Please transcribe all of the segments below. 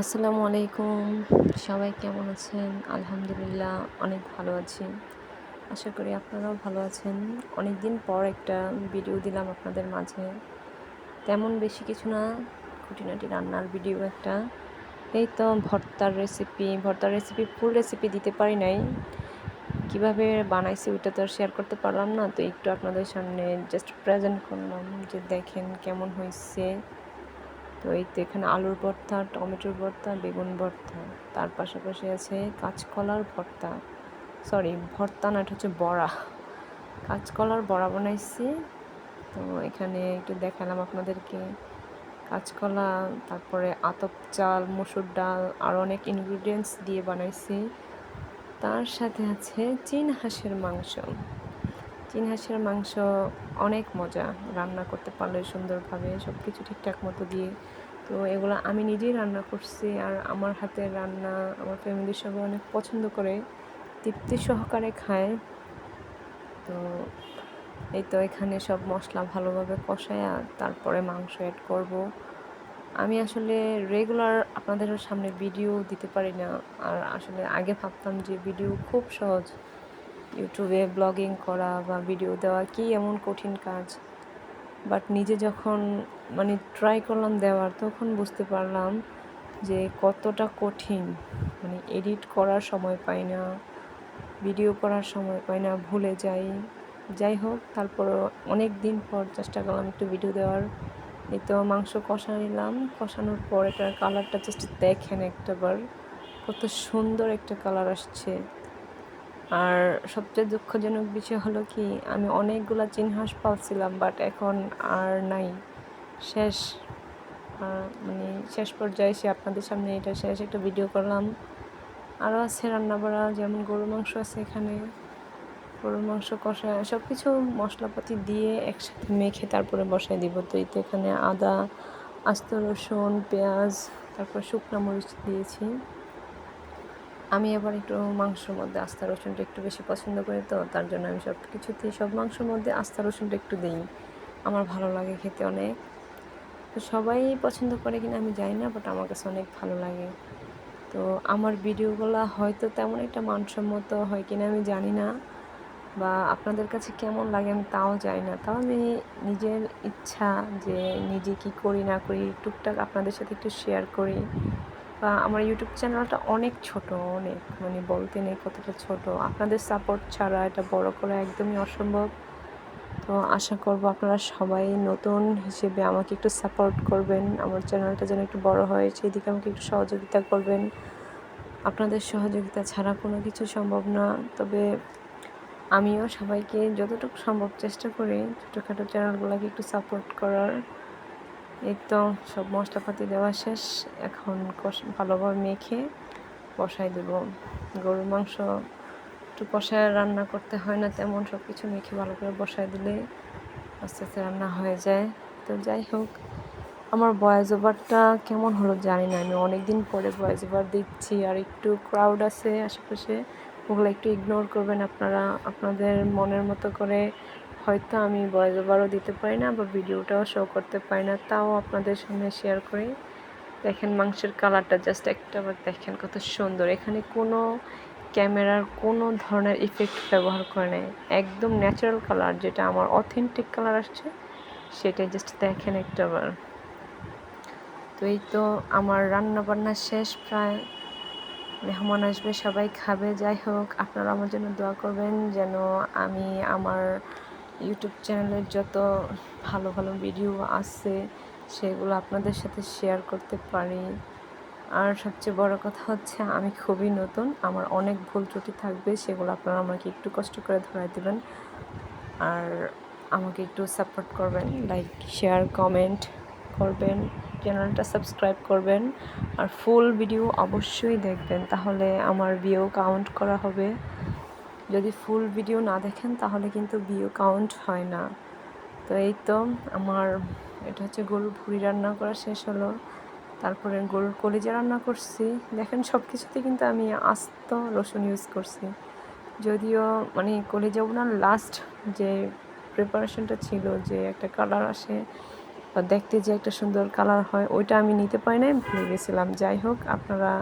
আসসালামু আলাইকুম। সবাই কেমন আছেন? আলহামদুলিল্লাহ, অনেক ভালো আছি। আশা করি আপনারাও ভালো আছেন। অনেক দিন পর একটা ভিডিও দিলাম আপনাদের মাঝে। তেমন বেশি কিছু না, খুঁটিনাটি রান্নার ভিডিও একটা। এই তো ভর্তার রেসিপি ভর্তার রেসিপি ফুল রেসিপি দিতে পারি নাই। কীভাবে বানাইছি ওইটা তো আর শেয়ার করতে পারলাম না। তো একটু আপনাদের সামনে জাস্ট প্রেজেন্ট করলাম যে দেখেন কেমন হয়েছে তো এই তো এখানে আলুর ভর্তা, টমেটোর ভর্তা, বেগুন ভর্তা। তার পাশাপাশি আছে কাঁচকলার ভর্তা। সরি ভর্তা না, এটা হচ্ছে বড়া। কাঁচকলার বড়া বানাইছি। তো এখানে একটু দেখালাম আপনাদেরকে। কাঁচকলা, তারপরে আতপ চাল, মসুর ডাল, আর অনেক ইনগ্রিডিয়েন্টস দিয়ে বানাইছি। তার সাথে আছে চীন হাঁসের মাংস। চীন হাঁসের মাংস অনেক মজা। রান্না করতে পারলে সুন্দরভাবে সব কিছু ঠিকঠাক মতো দিয়ে। তো এগুলো আমি নিজেই রান্না করছি আর আমার হাতের রান্না আমার ফ্যামিলির সবাই অনেক পছন্দ করে। তৃপ্তি সহকারে খায়। তো এই তো এখানে সব মশলা ভালোভাবে কষায় আর তারপরে মাংস অ্যাড করব। আমি আসলে রেগুলার আপনাদের সামনে ভিডিও দিতে পারি না। আর আসলে আগে ভাবতাম যে ভিডিও খুব সহজ। ইউটিউবে ব্লগিং করা বা ভিডিও দেওয়া কি এমন কঠিন কাজ? বাট নিজে যখন মানে ট্রাই করলাম দেওয়ার, তখন বুঝতে পারলাম যে কতটা কঠিন। মানে এডিট করার সময় পাই না ভিডিও করার সময় পাই না, ভুলে যাই। যাই হোক, তারপরও অনেক দিন পর চেষ্টা করলাম একটু ভিডিও দেওয়ার। এই তো মাংস কষা নিলাম। কষানোর পর এটার কালারটা জাস্ট দেখেন একটাবার। কত সুন্দর একটা কালার আসছে। আর সবচেয়ে দুঃখজনক বিষয় হলো কি, আমি অনেকগুলো চিনহাস পাচ্ছিলাম বাট এখন আর নাই। শেষ মানে শেষ পর্যায়ে এসে আপনাদের সামনে এটা শেষ একটা ভিডিও করলাম। আরও আছে রান্না রান্নাবাড়া, যেমন গরুর মাংস আছে এখানে। গরুর মাংস, কষা সব কিছু মশলাপাতি দিয়ে একসাথে মেখে তারপরে বসাই দিব। তো এতে এখানে আদা, আস্ত রসুন, পেঁয়াজ, তারপর শুকনো মরিচ দিয়েছি। আমি আবার একটু মাংসের মধ্যে আস্তা রসুনটা একটু বেশি পছন্দ করি তো, তার জন্য আমি সব কিছুতেই সব মাংসের মধ্যে আস্তা রসুনটা একটু দিই। আমার ভালো লাগে খেতে অনেক। তো সবাই পছন্দ করে কিনা আমি জানি না বাট আমার কাছে অনেক ভালো লাগে। তো আমার ভিডিওগুলো হয়তো তেমন একটা মানসম্মত হয় কিনা আমি জানি না, বা আপনাদের কাছে কেমন লাগে আমি তাও জানি না। তাও আমি নিজের ইচ্ছা যে নিজে কি করি না করি, টুকটাক আপনাদের সাথে একটু শেয়ার করি। আমার ইউটিউব চ্যানেলটা অনেক ছোট, অনেক মানে বলতে নেই কতটা ছোট। আপনাদের সাপোর্ট ছাড়া এটা বড় করা একদমই অসম্ভব। তো আশা করব আপনারা সবাই নতুন হিসেবে আমাকে একটু সাপোর্ট করবেন, আমার চ্যানেলটা যেন একটু বড় হয় সেই দিকে আমাকে একটু সহযোগিতা করবেন। আপনাদের সহযোগিতা ছাড়া কোনো কিছু সম্ভব না। তবে আমিও সবাইকে যতটুকু সম্ভব চেষ্টা করি ছোটোখাটো চ্যানেলগুলোকে একটু সাপোর্ট করার। এই তো সব মশলাপাতি দেওয়া শেষ। এখন ভালোভাবে মেখে বসাই দেব। গরুর মাংস একটু কষায় রান্না করতে হয় না তেমন সব কিছু মেখে ভালো করে বসাই দিলে আস্তে আস্তে রান্না হয়ে যায়। তো যাই হোক, আমার ভয়েস ওভারটা কেমন হলো জানি না। আমি অনেক দিন পরে ভয়েস ওভার দিচ্ছি আর একটু ক্রাউড আছে আশেপাশে। ওগুলো একটু ইগনোর করবেন আপনারা। আপনাদের মনের মতো করে হয়তো আমি ভয়েস ওভারও দিতে পারি না বা ভিডিওটাও শো করতে পারি না, তাও আপনাদের সামনে শেয়ার করি। দেখেন মাংসের কালারটা জাস্ট একটা দেখেন কত সুন্দর। এখানে কোনো ক্যামেরার কোনো ধরনের ইফেক্ট ব্যবহার করে নেয় একদম ন্যাচারাল কালার যেটা আমার অথেন্টিক কালার আসছে সেটাই জাস্ট দেখেন একটা বার। তো এই তো আমার রান্না বান্না শেষ, প্রায় মেহমান আসবে, সবাই খাবে, যাই হোক আপনারা আমার জন্য দোয়া করবেন যেন আমি আমার ইউটিউব চ্যানেলের যত ভালো ভালো ভিডিও আছে সেগুলো আপনাদের সাথে শেয়ার করতে পারি। আর সবচেয়ে বড় কথা হচ্ছে, আমি খুবই নতুন, আমার অনেক ভুল ত্রুটি থাকবে, সেগুলো আপনারা আমাকে একটু কষ্ট করে ধরাই দেবেন। আর আমাকে একটু সাপোর্ট করবেন লাইক শেয়ার কমেন্ট করবেন চ্যানেলটা সাবস্ক্রাইব করবেন, আর ফুল ভিডিও অবশ্যই দেখবেন, তাহলে আমার ভিউ কাউন্ট করা হবে। যদি ফুল ভিডিও না দেখেন, তাহলে কিন্তু ভিউ কাউন্ট হয় না। তো এই তো আমার, এটা হচ্ছে গরুর ভুড়ি রান্না করা শেষ হলো। তারপরে গরুর কলিজা রান্না করছি। দেখেন সব কিছুতে কিন্তু আমি আস্ত রসুন ইউজ করছি। যদিও মানে কলিজা ওনার লাস্ট যে প্রিপারেশনটা ছিল যে একটা কালার আসে বা দেখতে যে একটা সুন্দর কালার হয়, ওইটা আমি নিতে পারি নাই, ভুলে গেছিলাম। যাই হোক, আপনারা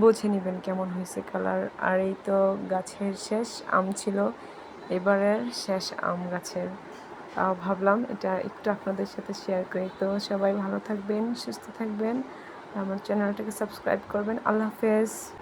বুঝে নেবেন কেমন হয়েছে কালার। আর এই তো গাছের শেষ আম ছিল। এবারের শেষ আম গাছের। ভাবলাম এটা একটু আপনাদের সাথে শেয়ার করি। তো সবাই ভালো থাকবেন, সুস্থ থাকবেন। আমার চ্যানেলটাকে সাবস্ক্রাইব করবেন। আল্লাহ হাফেজ।